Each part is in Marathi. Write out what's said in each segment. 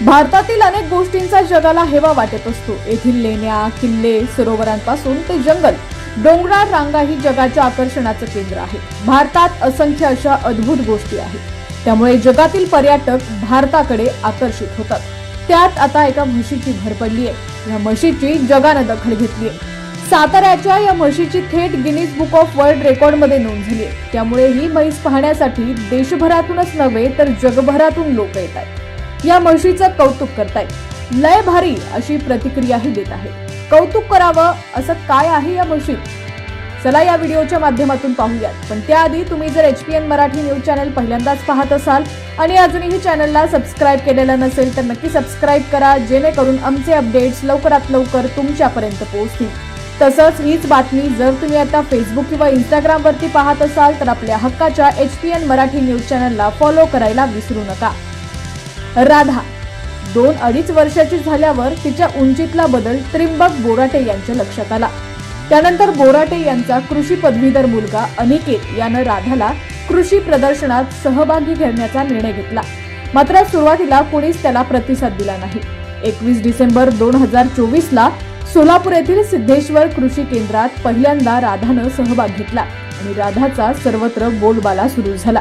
भारतातील अनेक गोष्टींचा जगाला हेवा वाटत असतो. येथील लेण्या किल्ले सरोवरांपासून ते जंगल डोंगराळ रांगा ही जगाच्या आकर्षणाचं केंद्र आहे. भारतात असंख्य अशा अद्भुत गोष्टी आहेत. त्यामुळे जगातील पर्यटक भारताकडे आकर्षित होतात. त्यात आता एका म्हशीची भर पडली आहे. या म्हशीची जगानं दखल घेतली आहे. साताऱ्याच्या या म्हशीची थेट गिनीज बुक ऑफ वर्ल्ड रेकॉर्डमध्ये नोंद झाली आहे. त्यामुळे ही म्हैस पाहण्यासाठी देशभरातूनच नव्हे तर जगभरातून लोक येत आहेत. या म्हशीचं कौतुक करतायत. लय भारी अशी प्रतिक्रियाही देत आहे कौतुक करावं असं काय आहे या म्हशीत? चला या व्हिडिओच्या माध्यमातून पाहूयात. पण त्याआधी तुम्ही जर H P N Marathi news channel पहिल्यांदाच पाहत असाल आणि अजूनही चॅनलला सबस्क्राईब केलेलं नसेल तर नक्की सबस्क्राईब करा जेणेकरून आमचे अपडेट्स लवकरात लवकर तुमच्यापर्यंत पोहोचतील. तसंच हीच बातमी जर तुम्ही आता फेसबुक किंवा इंस्टाग्रामवरती पाहत असाल तर आपल्या हक्काच्या H P N Marathi news चॅनलला फॉलो करायला विसरू नका. राधा. दोन अडीच वर्षाची झाल्यावर तिच्या उंचीतला बदल त्रिंबक बोराटे यांच्या लक्षात आला. त्यानंतर बोराटे यांचा कृषी पदवीधर मुलगा अनिकेत यानं राधाला कृषी प्रदर्शनात सहभागी घेण्याचा निर्णय घेतला. मात्र सुरुवातीला कोणीच त्याला प्रतिसाद दिला नाही. एकवीस डिसेंबर दोन हजार चोवीस ला सोलापूर येथील सिद्धेश्वर कृषी केंद्रात पहिल्यांदा राधानं सहभाग घेतला आणि राधाचा सर्वत्र बोलबाला सुरू झाला.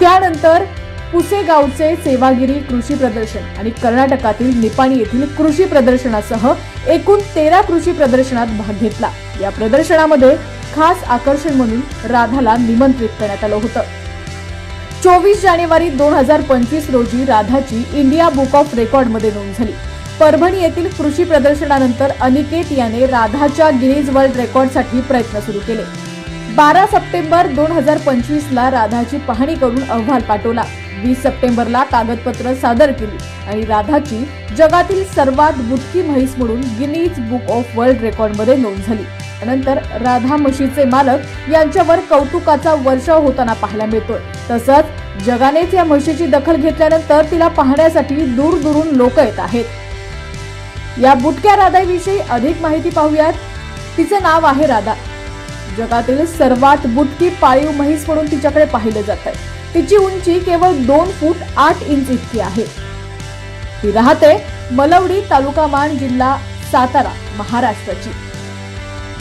त्यानंतर पुसेगावचे सेवागिरी कृषी प्रदर्शन आणि कर्नाटकातील निपाणी येथील कृषी प्रदर्शनासह एकूण तेरा कृषी प्रदर्शनात भाग घेतला. या प्रदर्शनामध्ये खास आकर्षण म्हणून राधाला निमंत्रित करण्यात आलं होतं. चोवीस जानेवारी दोन हजार पंचवीस रोजी राधाची इंडिया बुक ऑफ रेकॉर्डमध्ये नोंद झाली. परभणी येथील कृषी प्रदर्शनानंतर अनिकेत याने राधाच्या गिनीज वर्ल्ड रेकॉर्डसाठी प्रयत्न सुरू केले. बारा सप्टेंबर दोन हजार पंचवीस ला राधाची पाहणी करून अहवाल पाठवला. वीस सप्टेंबरला कागदपत्र सादर केली आणि राधाची जगातील सर्वात बुटकी म्हैस म्हणून गिनीज बुक ऑफ वर्ल्ड रेकॉर्डमध्ये नोंद झाली. नंतर राधा म्हशीचे मालक यांच्यावर कौतुकाचा वर्षाव होताना पाहायला मिळतोय. तसंच जगानेच या म्हशीची दखल घेतल्यानंतर तिला पाहण्यासाठी दूर दुरून लोक येत आहेत. या बुटक्या राधाविषयी अधिक माहिती पाहूयात. तिचं नाव आहे राधा. जगातील सर्वात बुटकी पाळीव म्हैस म्हणून तिच्याकडे पाहिलं जात आहे. तिची उंची केवळ दोन फूट आठ इंच इतकी आहे. ती राहते मलवडी तालुका मान जिल्हा सातारा महाराष्ट्राची.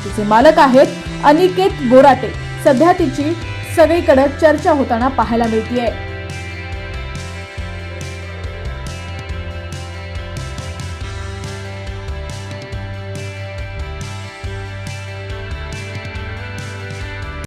तिचे मालक आहेत अनिकेत बोराटे सध्या तिची सगळीकडे चर्चा होताना पाहायला मिळतीये.